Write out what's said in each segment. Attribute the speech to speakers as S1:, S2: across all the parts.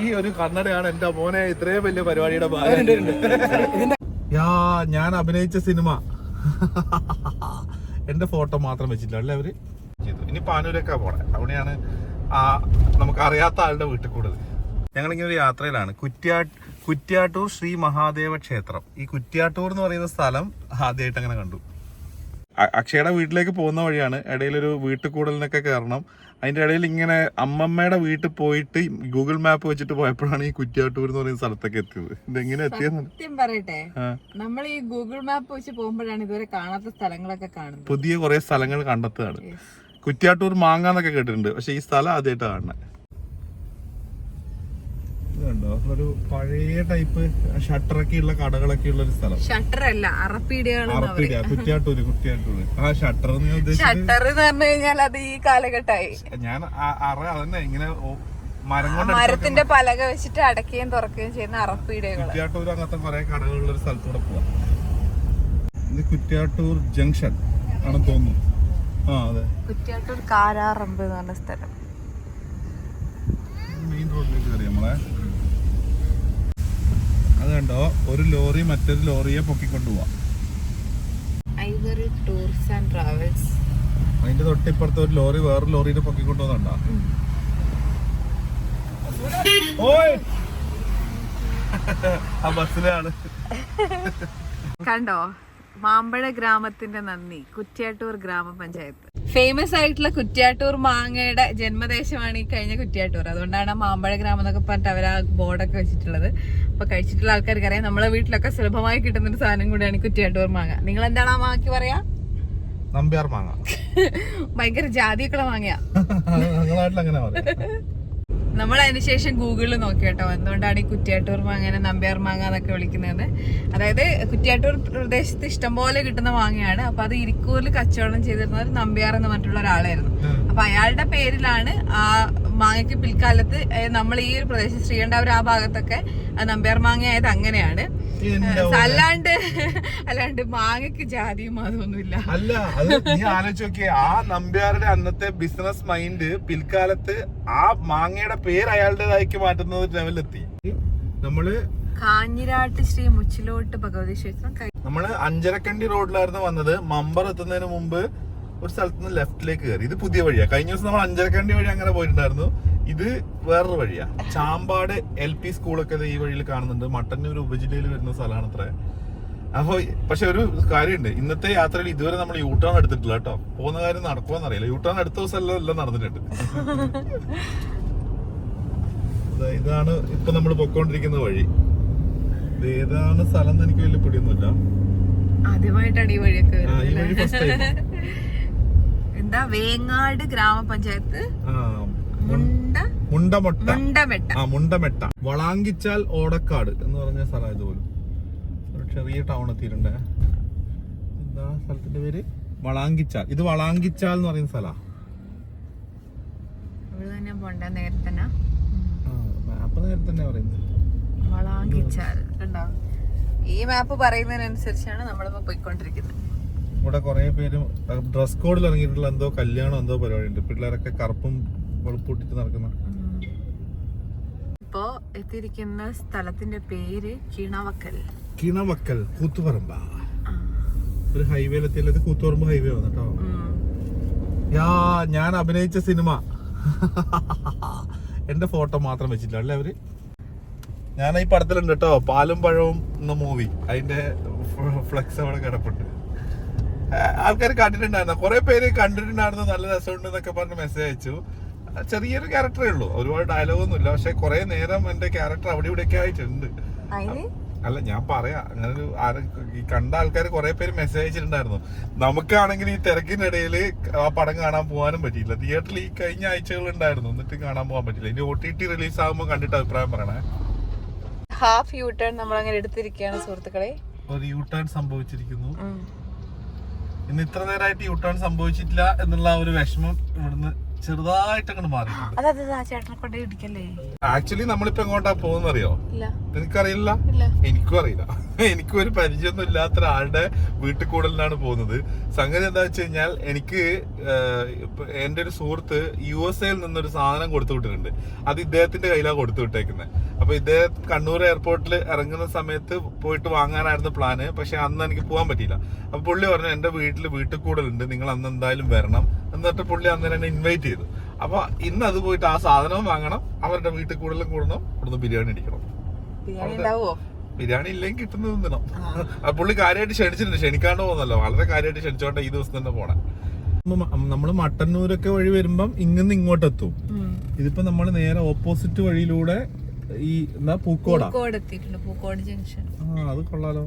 S1: ഈ ഒരു കണ്ണടയാണ് എന്റെ മോനെ ഇത്രയും വലിയ പരിപാടിയുടെ ഭാഗം യാ ഞാൻ അഭിനയിച്ച സിനിമ. എന്റെ ഫോട്ടോ മാത്രം വെച്ചിട്ടില്ല അല്ലേ അവർ? ചെയ്തു. ഇനി പാനൂരൊക്കെ പോണെ. അവിടെയാണ് ആ നമുക്ക് അറിയാത്ത ആളുടെ വീട്ടിൽ കൂടുതൽ. ഞങ്ങളിങ്ങനെ ഒരു യാത്രയിലാണ്. കുറ്റ്യാ കുറ്റ്യാട്ടൂർ ശ്രീ മഹാദേവ ക്ഷേത്രം. ഈ കുറ്റ്യാട്ടൂർ എന്ന് പറയുന്ന സ്ഥലം ആദ്യമായിട്ട് അങ്ങനെ കണ്ടു. അക്ഷയുടെ വീട്ടിലേക്ക് പോകുന്ന വഴിയാണ്. ഇടയിലൊരു വീട്ടിൽ കൂടലിനൊക്കെ കയറണം. അതിന്റെ ഇടയിൽ ഇങ്ങനെ അമ്മമ്മയുടെ വീട്ടിൽ പോയിട്ട് ഗൂഗിൾ മാപ്പ് വെച്ചിട്ട് പോയപ്പോഴാണ് ഈ കുറ്റിയാട്ടൂർ എന്ന് പറയുന്ന സ്ഥലത്തൊക്കെ എത്തിയത്. ഇതെങ്ങനെ എത്തിയത്
S2: സത്യം പറയട്ടെ. നമ്മൾ ഈ ഗൂഗിൾ മാപ്പ് വെച്ച് പോകുമ്പോഴാണ് ഇതുവരെ കാണാത്ത സ്ഥലങ്ങളൊക്കെ കാണുന്നത്.
S1: പുതിയ കുറെ സ്ഥലങ്ങൾ കണ്ടെത്തുകയാണ്. കുറ്റിയാട്ടൂർ മാങ്ങാന്നൊക്കെ കേട്ടിട്ടുണ്ട്. പക്ഷെ ഈ സ്ഥലം ആദ്യമായിട്ട് കാണുന്നത്. ഒരു പഴയ ടൈപ്പ് ഷട്ടറൊക്കെ ഉള്ള കടകളൊക്കെ ഉള്ള ഒരു സ്ഥലം
S2: ഷട്ടർ അല്ല
S1: കുറ്റിയാട്ടൂര് കുറ്റ്യാട്ടൂര്. കുറ്റ്യാട്ടൂര് ആ ഷട്ടർ
S2: ഷട്ടർ എന്ന് പറഞ്ഞു കഴിഞ്ഞാൽ അത് ഈ കാലഘട്ടമായി.
S1: ഞാൻ അറ അതന്നെ ഇങ്ങനെ
S2: മരത്തിന്റെ പലക വെച്ചിട്ട് അടക്കുകയും തുറക്കുകയും ചെയ്യുന്ന അറപ്പീടികൾ
S1: കുറ്റിയാട്ടൂർ അങ്ങനത്തെ കുറെ കടകളുള്ള ഒരു സ്ഥലത്തൂടെ പോവാം. ഇത് കുറ്റ്യാട്ടൂർ ജംഗ്ഷൻ ആണെന്ന് തോന്നുന്നു. ആ അതെ.
S2: കുറ്റിയാട്ടൂർ കാരാറമ്പ് എന്ന് പറഞ്ഞ സ്ഥലം.
S1: മെയിൻ റോഡിലേക്ക് കയറി നമ്മളെ അത് കണ്ടോ? ഒരു ലോറി മറ്റൊരു ലോറിയെ പൊക്കിക്കൊണ്ട് പോവാം
S2: ഐവറി ടൂർസ് ആൻഡ് ട്രാവൽസ്.
S1: അതിന്റെ തൊട്ടിപ്പുറത്ത് ഒരു ലോറി വേറൊരു ലോറിനെ പൊക്കിക്കൊണ്ട് പോകുന്നുണ്ടോ ഓയ്! ആ ബസ്സിലാണ്.
S2: കണ്ടോ? മാമ്പഴ ഗ്രാമത്തിന്റെ നന്ദി. കുറ്റ്യാട്ടൂർ ഗ്രാമപഞ്ചായത്ത്. ഫേമസ് ആയിട്ടുള്ള കുറ്റ്യാട്ടൂർ മാങ്ങയുടെ ജന്മദേശമാണ് ഈ കഴിഞ്ഞ കുറ്റ്യാട്ടൂർ. അതുകൊണ്ടാണ് മാമ്പഴ ഗ്രാമം എന്നൊക്കെ പറഞ്ഞിട്ട് അവർ ആ ബോർഡൊക്കെ വെച്ചിട്ടുള്ളത്. അപ്പൊ കഴിച്ചിട്ടുള്ള ആൾക്കാർക്ക് അറിയാം നമ്മളെ വീട്ടിലൊക്കെ സുലഭമായി കിട്ടുന്ന ഒരു സാധനം കൂടിയാണ് ഈ കുറ്റ്യാട്ടൂർ മാങ്ങ. നിങ്ങൾ എന്താണ് ആ മാങ്ങയ്ക്ക് പറയാ?
S1: നമ്പ്യാർ മാങ്ങ.
S2: ഭയങ്കര ജാതിയൊക്കെ മാങ്ങയാ. നമ്മൾ അതിനുശേഷം ഗൂഗിളിൽ നോക്കി കേട്ടോ. എന്തുകൊണ്ടാണ് ഈ കുറ്റിയാട്ടൂർ മാങ്ങനെ നമ്പ്യാർ മാങ്ങ എന്നൊക്കെ വിളിക്കുന്നത് അതായത് കുറ്റിയാട്ടൂർ പ്രദേശത്ത് ഇഷ്ടംപോലെ കിട്ടുന്ന മാങ്ങയാണ്. അപ്പൊ അത് ഇരിക്കൂറിൽ കച്ചവടം ചെയ്തിരുന്ന ഒരു നമ്പ്യാർ എന്ന് പറഞ്ഞിട്ടുള്ള ഒരാളായിരുന്നു. അപ്പൊ അയാളുടെ പേരിലാണ് ആ മാങ്ങയ്ക്ക് പിൽക്കാലത്ത് നമ്മൾ ഈ ഒരു പ്രദേശം ശ്രീകണ്ഠാപുരം ആ ഭാഗത്തൊക്കെ നമ്പ്യാർ മാങ്ങയായത് അങ്ങനെയാണ്. അല്ലാണ്ട് അല്ലാണ്ട് മാങ്ങക്ക് ജാതിയും അതൊന്നുമില്ല
S1: അല്ല അത് നീ ആലോചിച്ച് നോക്കിയേ ആ നമ്പ്യാരുടെ അന്നത്തെ ബിസിനസ് മൈൻഡ് പിൽക്കാലത്ത് ആ മാങ്ങയുടെ പേര് അയാളുടേതാക്കി മാറ്റുന്ന ലെവലിലെത്തി. നമ്മൾ
S2: കാഞ്ഞിരാട്ട് ശ്രീ മുച്ചിലോട്ട് ഭഗവതി ക്ഷേത്രം
S1: നമ്മൾ അഞ്ചരക്കണ്ടി റോഡിലായിരുന്നു വന്നത്. മമ്പർ എത്തുന്നതിന് മുമ്പ് ഒരു സ്ഥലത്ത് നിന്ന് ലെഫ്റ്റിലേക്ക് കയറി. ഇത് പുതിയ വഴിയാ. കഴിഞ്ഞ ദിവസം നമ്മൾ അഞ്ചരക്കണ്ടി വഴി അങ്ങനെ പോയിട്ടുണ്ടായിരുന്നു. ഇത് വേറൊരു വഴിയാ. ചാമ്പാട് എൽ പി സ്കൂളൊക്കെ ഈ വഴിയിൽ കാണുന്നുണ്ട്. മട്ടന്നൂർ ഉപജില്ലയിൽ വരുന്ന സ്ഥലമാണ് അത്ര അപ്പൊ പക്ഷെ ഒരു കാര്യമുണ്ട്. ഇന്നത്തെ യാത്രയിൽ ഇതുവരെ നമ്മൾ യൂ ടേൺ എടുത്തിട്ടില്ല കേട്ടോ. പോകുന്ന കാര്യം നടക്കുമെന്ന് അറിയില്ല യൂ ടേൺ അടുത്ത ദിവസം എല്ലാം എല്ലാം നടന്നിട്ടുണ്ട്. ഇതാണ് ഇപ്പൊ നമ്മൾ പൊക്കോണ്ടിരിക്കുന്ന വഴി. ഇത് ഏതാണ് സ്ഥലം എന്ന് എനിക്ക് വലിയ പിടിയൊന്നുമില്ല.
S2: ആദ്യമായിട്ടാണ് ഈ വഴിയൊക്കെ എന്താ വേങ്ങാട് ഗ്രാമപഞ്ചായത്ത്? മുണ്ട
S1: മുണ്ടമൊട്ട. ആ മുണ്ടമെട്ട. വളാങ്കിച്ചാൽ ഓടക്കാട് എന്ന് പറഞ്ഞ സ്ഥലം ഇതുപോലും. ഒരു ചെറിയ ടൗൺ എത്തിയിട്ടുണ്ട്. എന്താ സ്ഥലത്തിന്റെ പേര്? വളാങ്കിച്ചാൽ. ഇത് വളാങ്കിച്ചാൽ എന്ന് പറയുന്ന സ്ഥലാ. മാപ്പ് നേരത്തെ തന്നെ. പറയുന്നത്.
S2: വളാങ്കിച്ചാൽ ഈ മാപ്പ് പറയുന്നതിനനുസരിച്ചാണ് നമ്മളിപ്പോ പോയിക്കൊണ്ടിരിക്കുന്നത്.
S1: ഇവിടെ കുറെ പേര് ഡ്രസ് കോഡിൽ ഇറങ്ങിയിട്ടുള്ള എന്തോ കല്യാണം എന്തോ പരിപാടി ഉണ്ട് പിള്ളേരൊക്കെ കറുപ്പും വെളുപ്പൂട്ടിട്ട് നടക്കുന്ന.
S2: ഇപ്പോ എത്തിയിരിക്കുന്ന സ്ഥലത്തിന്റെ പേര് കിണവക്കൽ.
S1: കിണവക്കൽ കൂത്തുപറമ്പ. ഒരു ഹൈവേയിൽ എത്തിയത് കൂത്തുപറമ്പ് ഹൈവേ ആണ് കേട്ടോ. യാ ഞാൻ അഭിനയിച്ച സിനിമ. എന്റെ ഫോട്ടോ മാത്രം വെച്ചിട്ടില്ല അല്ലേ അവർ? ഞാൻ ഈ പടത്തിലുണ്ട് കേട്ടോ പാലും പഴവും എന്ന മൂവി അതിന്റെ ഫ്ലെക്സ് അവിടെ കിടപ്പുണ്ട്. ആൾക്കാർ കണ്ടിട്ടുണ്ടായിരുന്നു? കുറെ പേര് കണ്ടിട്ടുണ്ടായിരുന്നു? നല്ല രസമുണ്ട് എന്നൊക്കെ പറഞ്ഞ് മെസ്സേജ് അയച്ചു. ചെറിയൊരു ക്യാരക്ടറേ ഉള്ളൂ. ഒരുപാട് ഡയലോഗ് ഒന്നും ഇല്ല. പക്ഷെ കുറെ നേരം എന്റെ ക്യാരക്ടർ അവിടെ ഇവിടെയൊക്കെ ആയിട്ടുണ്ട്. അല്ല ഞാൻ പറയാ. അങ്ങനെ ഒരു ആര് ഈ കണ്ട ആൾക്കാർ കുറെ പേര് മെസ്സേജ് അയച്ചിട്ടുണ്ടായിരുന്നു. നമുക്കാണെങ്കിൽ ഈ തിരക്കിനിടയിൽ ആ പടം കാണാൻ പോകാനും പറ്റിയില്ല. തിയേറ്ററിൽ ഈ കഴിഞ്ഞ ആഴ്ചകൾ ഉണ്ടായിരുന്നു. എന്നിട്ട് കാണാൻ പോകാൻ പറ്റില്ല ഇനി ഒ ടി ടി റിലീസ് ആകുമ്പോൾ കണ്ടിട്ട് അഭിപ്രായം പറയണേ.
S2: ഹാഫ് യൂ ടേൺ നമ്മൾ അങ്ങനെ എടുത്തിരിക്കുകയാണ് സുഹൃത്തുക്കളെ.
S1: ഒരു യു ടേൺ സംഭവിച്ചിരിക്കുന്നു ഇന്ന് ഇത്ര നേരമായിട്ട് യു ടേൺ സംഭവിച്ചിട്ടില്ല എന്നുള്ള ഒരു വിഷമം ഇവിടുന്ന് ചെറുതായിട്ട്
S2: മാറി
S1: ആക്ച്വലി നമ്മളിപ്പോ എങ്ങോട്ടാ പോകുന്നറിയോ? നിനക്കറിയില്ല? എനിക്കും അറിയില്ല. എനിക്കും ഒരു പരിചയമൊന്നും ഇല്ലാത്ത ഒരാളുടെ വീട്ടിൽ കൂടലിനാണ് പോകുന്നത്. സംഗതി എന്താ വെച്ച് കഴിഞ്ഞാൽ എനിക്ക് എന്റെ ഒരു സുഹൃത്ത് യു എസ് എയിൽ നിന്നൊരു സാധനം കൊടുത്തു വിട്ടിട്ടുണ്ട്. അത് ഇദ്ദേഹത്തിന്റെ കയ്യിലാണ് കൊടുത്തു വിട്ടേക്കുന്നത് അപ്പൊ ഇദ്ദേഹം കണ്ണൂർ എയർപോർട്ടിൽ ഇറങ്ങുന്ന സമയത്ത് പോയിട്ട് വാങ്ങാനായിരുന്നു പ്ലാന്. പക്ഷെ അന്ന് എനിക്ക് പോകാൻ പറ്റിയില്ല. അപ്പൊ പുള്ളി പറഞ്ഞു എന്റെ വീട്ടിൽ വീട്ടിൽ കൂടലുണ്ട് നിങ്ങൾ അന്ന് എന്തായാലും വരണം. എന്നിട്ട് പുള്ളി അന്നേരം എന്നെ ഇൻവൈറ്റ് ചെയ്തു. അപ്പൊ ഇന്ന് അത് പോയിട്ട് ആ സാധനവും വാങ്ങണം അവരുടെ വീട്ടിൽ കൂടുതലും കൂടണം ഇവിടുന്ന് ബിരിയാണി അടിക്കണം.
S2: ബിരിയാണി ഉണ്ടാവോ
S1: ബിരിയാണി ഇല്ലെങ്കിൽ കിട്ടുന്നത് തിന്നണം ആ. പുള്ളി കാര്യമായിട്ട് ക്ഷണിച്ചിട്ടുണ്ട്. ക്ഷണിക്കാണ്ട് പോകുന്നല്ലോ. വളരെ കാര്യമായിട്ട് ക്ഷണിച്ചോട്ടെ ഈ ദിവസം തന്നെ പോണേ. നമ്മൾ മട്ടന്നൂരൊക്കെ വഴി വരുമ്പം ഇങ്ങനെ ഇങ്ങോട്ട് എത്തും ഇതിപ്പോ നമ്മൾ നേരെ ഓപ്പോസിറ്റ് വഴിയിലൂടെ ഈ എന്താ പൂക്കോടാ?
S2: പൂക്കോട് എത്തിയിട്ടുണ്ട്. പൂക്കോട് ജംഗ്ഷൻ
S1: ആ അത് കൊള്ളാലോ.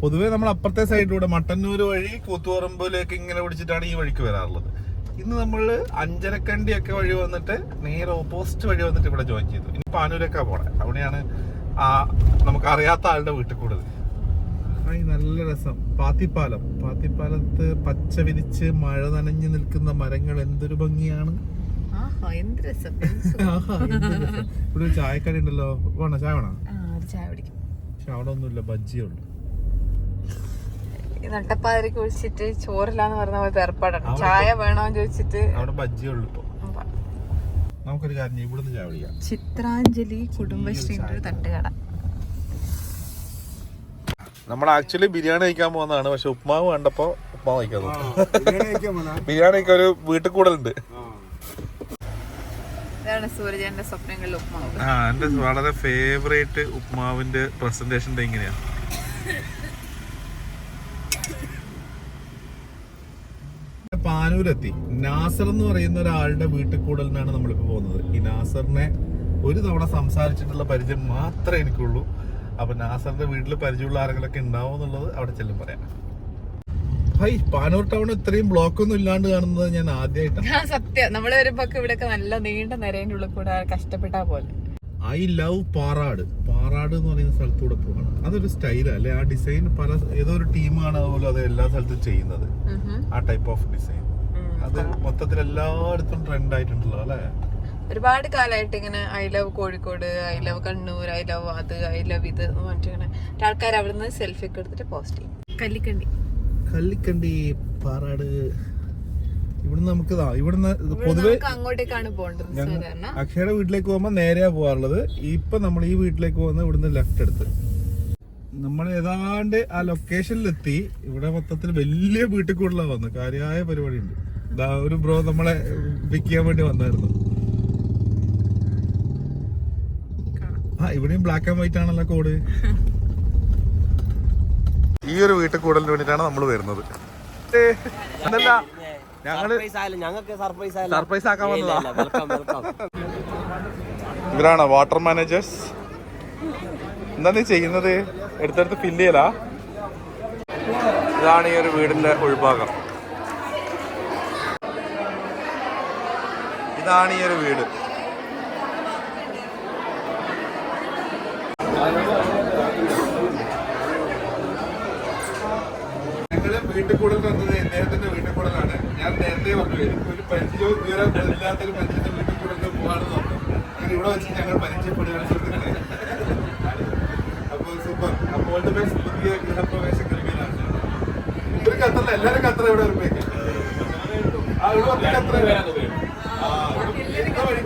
S1: പൊതുവെ നമ്മൾ അപ്പുറത്തെ സൈഡിലൂടെ മട്ടന്നൂർ വഴി കൂത്തുപറമ്പിലേക്ക് ഇങ്ങനെ പിടിച്ചിട്ടാണ് ഈ വഴിക്ക് വരാറുള്ളത്. ഇന്ന് നമ്മൾ അഞ്ചരക്കണ്ടി ഒക്കെ വഴി വന്നിട്ട് നേരെ ഓപ്പോസിറ്റ് വഴി വന്നിട്ട് ഇവിടെ ജോയിൻ ചെയ്തു. ഇനി പാനൂരൊക്കെ പോണേ. അവിടെയാണ് ആ നമുക്ക് അറിയാത്ത ആളുടെ വീട്ടിൽ കൂടുതൽ നല്ല രസം. പാത്തിപ്പാലം. പാത്തിപ്പാലത്ത് പച്ച വിരിച്ച് മഴ നനഞ്ഞു നിൽക്കുന്ന മരങ്ങൾ എന്തൊരു ഭംഗിയാണ്.
S2: ആഹാ എന്ത് രസം.
S1: ആഹാ, എന്ത് ഇവിടെ ഒരു ചായക്കട ഉണ്ടല്ലോ. വേണോ? ചായ വേണോ?
S2: ചായ പിടിക്കും
S1: പക്ഷെ അവിടെ ഒന്നുമില്ല ബജ്ജിയേ ഉള്ളൂ.
S2: ഈ നട്ടപ്പാതിരിക്ക് വിളിച്ചിട്ട് ചോറില്ലാന്ന് പറഞ്ഞ പോലെ ഏർപ്പാടാണ്. ചായ വേണോന്ന് ചോദിച്ചിട്ട്
S1: അവിടെ ബജ്ജിയേ ഉള്ളൂ നമുക്കൊരു കാര്യം. ഇവിടുന്ന് ചായ കുടിക്കാം.
S2: ചിത്രാഞ്ജലി കുടുംബശ്രീന്റെ ഒരു തട്ടുകട.
S1: നമ്മൾ ആക്ച്വലി ബിരിയാണി കഴിക്കാൻ പോകുന്നതാണ് പക്ഷെ ഉപ്മാവ് കണ്ടപ്പോ ഉപ്മാവ് കഴിക്കാൻ ബിരിയാണി കഴിക്കാൻ ഒരു വീട്ടിൽ കൂടുതലുണ്ട്
S2: ഇതാണ് സ്വപ്നങ്ങളിൽ ഉപ്മാവ്.
S1: ആ എന്റെ വളരെ ഫേവറേറ്റ് ഉപ്മാവിന്റെ പ്രസന്റേഷൻ ഇങ്ങനെയാ. പാനൂരെത്തി നാസർ എന്ന് പറയുന്ന ഒരാളുടെ വീട്ടിൽ കൂടലിനാണ് നമ്മളിപ്പോ പോകുന്നത്. ഈ നാസറിനെ ഒരു തവണ സംസാരിച്ചിട്ടുള്ള പരിചയം മാത്രമേ എനിക്കുള്ളൂ. അപ്പൊ നാസറിന്റെ വീട്ടിൽ പരിചയമുള്ള ആരെങ്കിലൊക്കെ ഉണ്ടാവും എന്നുള്ളത് അവിടെ ചെല്ലും പറയാം. ഹൈ പാനൂർ ടൗൺ ഇത്രയും ബ്ലോക്ക് ഒന്നും ഇല്ലാണ്ട് കാണുന്നത് ഞാൻ ആദ്യമായിട്ടാണ്.
S2: ആ സത്യം. നമ്മൾ വരുമ്പോ ഇവിടെയൊക്കെ നല്ല നീണ്ട നിരയുടെ ഉള്ളിൽ കൂടെ കഷ്ടപ്പെട്ടാ പോലെ.
S1: I love Parad. പാറാട് എന്ന് പറയുന്ന സ്ഥലത്തൂടെ പോവാണ്. അതൊരു സ്റ്റൈലാ അല്ലെ? ആ ഡിസൈൻ പല ഏതോ ഒരു ടീമാണ് അതുപോലെ അത് എല്ലാ സ്ഥലത്തും ചെയ്യുന്നത്. ആ ടൈപ്പ് ഓഫ് ഡിസൈൻ അത് മൊത്തത്തിൽ എല്ലായിടത്തും ട്രെൻഡ് ആയിട്ടുണ്ടല്ലോ അല്ലേ?
S2: ഒരുപാട് കാലമായിട്ട് ഇങ്ങനെ I love Kozhikode I love Kannur I love അത് ഐ ലവ് ഇത് എന്ന് പറഞ്ഞിട്ട് ആൾക്കാർ അവിടുന്ന് സെൽഫി ഒക്കെ എടുത്തിട്ട് പോസ്റ്റ് ചെയ്യും. കല്ലിക്കണ്ടി.
S1: കല്ലിക്കണ്ടി പാറാട് ഇവിടുന്ന് നമുക്ക് ദാ ഇവിടുന്ന്
S2: ഇവിടെ
S1: പൊതുവെ
S2: അങ്ങോട്ടേക്കാണ് പോകേണ്ടത് സാധാരണ.
S1: അക്ഷയുടെ വീട്ടിലേക്ക് പോകുമ്പോൾ നേരെയാ പോകാറുള്ളത്. ഇപ്പൊ നമ്മൾ ഈ വീട്ടിലേക്ക് പോകുന്ന ഇവിടുന്ന് ലെഫ്റ്റ് എടുത്ത് നമ്മൾ ഏതാണ്ട് ആ ലൊക്കേഷനിലെത്തി ഇവിടെ മൊത്തത്തിൽ വലിയ വീട്ടിൽ കൂടുതലാണ് വന്നത്. കാര്യമായ പരിപാടി ഉണ്ട് ഒരു ബ്രോ നമ്മളെ പിക്ക് ചെയ്യാൻ വേണ്ടി വന്നായിരുന്നു. ആ ഇവിടെയും ബ്ലാക്ക് ആൻഡ് വൈറ്റ് ആണല്ലോ കോഡ് ഈ ഒരു വീട്ടിൽ കൂടലിന് വേണ്ടിട്ടാണ് നമ്മൾ വരുന്നത്.
S3: സർപ്രൈസ് ആയാലും ഞങ്ങൾക്ക് സർപ്രൈസ് ആയാലും
S1: സർപ്രൈസ് ആക്കാൻ വന്നതാ.
S3: വെൽക്കം വെൽക്കം
S1: ഇവരാണ് വാട്ടർ മാനേജേഴ്സ് എന്താ നീ ചെയ്യുന്നത്? എടുത്തെടുത്ത് ഫില്ല് ചെയ്യലാ? ഇതാണ് ഈ ഒരു വീടിന്റെ ഉൾഭാഗം. ഇതാണ് ഈ ഒരു വീട് വീട്ടിൽ കൂടുതൽ വന്നത് ഇദ്ദേഹത്തിന്റെ വീട്ടിൽ കൂടുതലാണ് ഞാൻ നേരത്തെ പറഞ്ഞു ഒരു പരിചയവും വിവരം ഇല്ലാത്തൊരു മനുഷ്യന്റെ വീട്ടിൽ കൂടുതൽ പോവാണെന്ന് പറഞ്ഞു. ഇവിടെ വെച്ച് ഞങ്ങൾ പരിചയപ്പെടുകയാണ് അപ്പോൾ സൂപ്പർ അപ്പോൾ ഓൾ ഗൃഹപ്രവേശം കഴിക്കാനാണ് ഇവർക്ക് അത്ര എല്ലാവരും അത്ര ഇവിടെ ഉറപ്പിക്കും. ആ ഇവിടെ മൊത്തം ഖത്തർ ആ ഇവിടെ വഴിക്ക്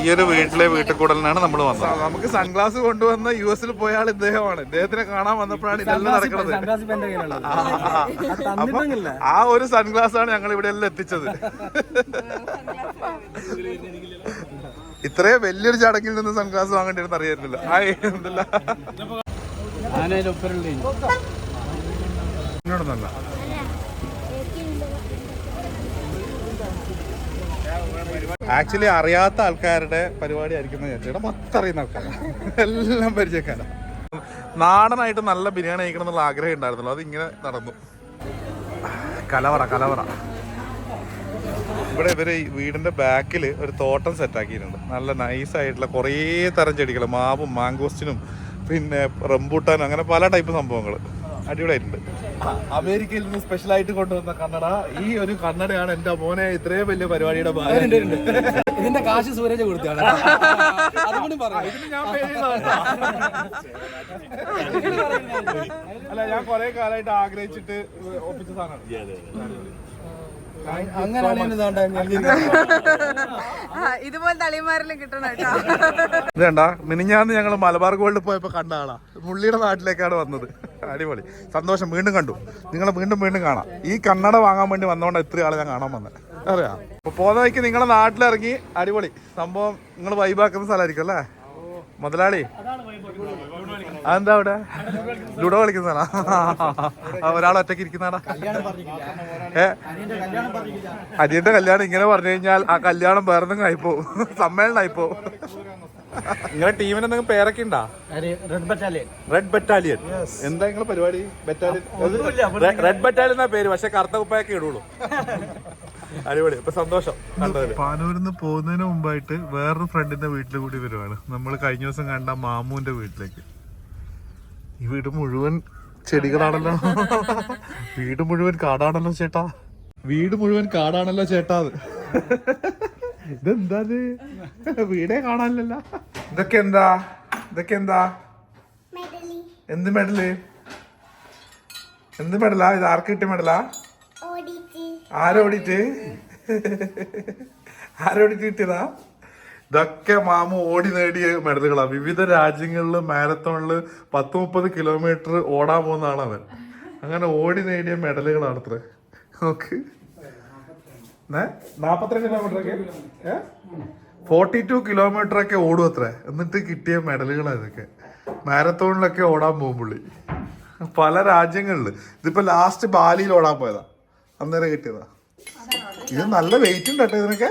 S1: ഈ ഒരു വീട്ടിലെ വീട്ടിൽ കൂടലിനാണ് നമ്മൾ വന്നത് നമുക്ക് സൺഗ്ലാസ് കൊണ്ടുവന്ന യു എസിൽ പോയ ആൾ ഇദ്ദേഹമാണ്. ഇദ്ദേഹത്തിനെ കാണാൻ വന്നപ്പോഴാണ് ഇതെല്ലാം നടക്കുന്നത്. അപ്പൊ ആ ഒരു സൺഗ്ലാസ് ആണ് ഞങ്ങൾ ഇവിടെ എല്ലാം എത്തിച്ചത്. ഇത്രയും വലിയൊരു ചടങ്ങിൽ നിന്ന് സൺഗ്ലാസ് വാങ്ങേണ്ടിരുന്ന അറിയായിരുന്നില്ല. ആ എന്തല്ല ആക്ച്വലി അറിയാത്ത ആൾക്കാരുടെ പരിപാടി ആയിരിക്കും ചേച്ചിയുടെ മൊത്തം അറിയുന്ന ആൾക്കാരാണ് എല്ലാം പരിചയക്കാരാണ് നാടനായിട്ട് നല്ല ബിരിയാണി കഴിക്കണം എന്നുള്ള ആഗ്രഹം ഉണ്ടായിരുന്നല്ലോ. അത് ഇങ്ങനെ നടന്നു. കലവറ കലവറ. ഇവിടെ ഇവർ വീടിന്റെ ബാക്കിൽ ഒരു തോട്ടം സെറ്റ് ആക്കിയിട്ടുണ്ട് നല്ല നൈസ് ആയിട്ടുള്ള കുറേ തരം ചെടികൾ മാവും മാങ്കോസ്റ്റിനും പിന്നെ റംബൂട്ടാനും അങ്ങനെ പല ടൈപ്പ് സംഭവങ്ങൾ അടിപൊളിയായിട്ടുണ്ട്. അമേരിക്കയിൽ നിന്ന് സ്പെഷ്യൽ ആയിട്ട് കൊണ്ടുവന്ന കണ്ണട. ഈ ഒരു കണ്ണടയാണ് എന്റെ മോനെ ഇത്രയും വലിയ പരിപാടിയുടെ ഭാഗം
S3: ഇതിന്റെ കാശ് സൂരജ് കൊടുത്താണ് അതുകൊണ്ട്
S1: അല്ല ഞാൻ കൊറേ കാലമായിട്ട് ആഗ്രഹിച്ചിട്ട് ഒപ്പിച്ച സാധനമാണ്.
S2: ഇതുപോലത്തെ കിട്ടണം കേട്ടോ.
S1: ഇതേണ്ട മിനിഞ്ഞാന്ന് ഞങ്ങൾ മലബാർ ഗോൾഡ് പോയപ്പോ കണ്ട ആളാ. മുള്ളിയുടെ നാട്ടിലേക്കാണ് വന്നത്. അടിപൊളി. സന്തോഷം. വീണ്ടും കണ്ടു. നിങ്ങളെ വീണ്ടും വീണ്ടും കാണാം. ഈ കണ്ണട വാങ്ങാൻ വേണ്ടി വന്നോണ്ട് എത്ര ആളെ ഞാൻ കാണാൻ വന്നത് അറിയാം. അപ്പൊ പോകുന്ന വഴിക്ക് നിങ്ങളെ നാട്ടിലിറങ്ങി അടിപൊളി. സംഭവം നിങ്ങൾ വൈബാക്കുന്ന സ്ഥലമായിരിക്കും അല്ലേ? മുതലാളി? അതെന്താ അവിടെ? ലുഡോ കളിക്കുന്ന സ്ഥലം. ഒരാൾ ഒറ്റയ്ക്ക് ഇരിക്കുന്നാടാ ഏ? അനിയന്റെ കല്യാണം ഇങ്ങനെ പറഞ്ഞു കഴിഞ്ഞാൽ ആ കല്യാണം വേറെ ആയിപ്പോവും. സമ്മേളനായിപ്പോ നിങ്ങളെ ടീമിന് എന്തെങ്കിലും പേരൊക്കെ ഉണ്ടാ?
S3: റെഡ് ബറ്റാലിയൻ
S1: റെഡ് ബറ്റാലിയൻ എന്താ നിങ്ങളെ പരിപാടി? ബറ്റാലിയൻ റെഡ് ബറ്റാലിയൻ എന്നാ പേര്? പക്ഷെ കറുത്ത കുപ്പായൊക്കെ ഇടുള്ളൂ. അടിപൊളി. ഇപ്പൊ സന്തോഷം നിന്ന് പോകുന്നതിന് മുമ്പായിട്ട് വേറൊരു ഫ്രണ്ടിന്റെ വീട്ടിൽ കൂടി വരുവാണ്. നമ്മൾ കഴിഞ്ഞ ദിവസം കണ്ട മാമുവിന്റെ വീട്ടിലേക്ക്. ഈ വീട് മുഴുവൻ ചെടികളാണല്ലോ. വീട് മുഴുവൻ കാടാണല്ലോ ചേട്ടാ. വീട് മുഴുവൻ കാടാണല്ലോ ചേട്ടാ അത്. ഇതെന്താ ഇത്? വീടേ കാണാനില്ലല്ലോ. ഇതൊക്കെ എന്താ ഇതൊക്കെ എന്താ എന്ത് മെഡൽ? എന്ത് മെഡലാ? ഇത് ആർക്ക് കിട്ടിയ മെഡലാ? ആരോടിട്ട് ആരോടിട്ട് കിട്ടിയതാ? ഇതൊക്കെ മാമ ഓടി നേടിയ മെഡലുകളാ. വിവിധ രാജ്യങ്ങളിൽ മാരത്തോണിൽ പത്ത് മുപ്പത് കിലോമീറ്റർ ഓടാൻ പോകുന്നതാണ് അവൻ. അങ്ങനെ ഓടി നേടിയ മെഡലുകളാണ് അത്ര നോക്ക്. നാപ്പത്തിരണ്ട് കിലോമീറ്റർ ഒക്കെ? ഫോർട്ടി ടു കിലോമീറ്റർ ഒക്കെ ഓടും അത്ര. എന്നിട്ട് കിട്ടിയ മെഡലുകളാണ് ഇതൊക്കെ. മാരത്തോണിലൊക്കെ ഓടാൻ പോകും പുള്ളി. പല രാജ്യങ്ങളിൽ ഇതിപ്പോ ലാസ്റ്റ് ബാലിയിൽ ഓടാൻ പോയതാ. അന്നേരം കിട്ടിയതാ. ഇത് നല്ല വെയിറ്റ് ഉണ്ട് കേട്ടോ ഇതിനൊക്കെ.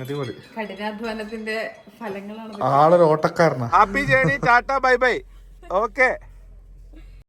S1: അടിപൊളി.
S2: കഠിനാധ്വാനത്തിന്റെ ഫലങ്ങളാണ്
S1: ആളൊരു ഓട്ടക്കാരനാ. Happy journey tata bye bye okay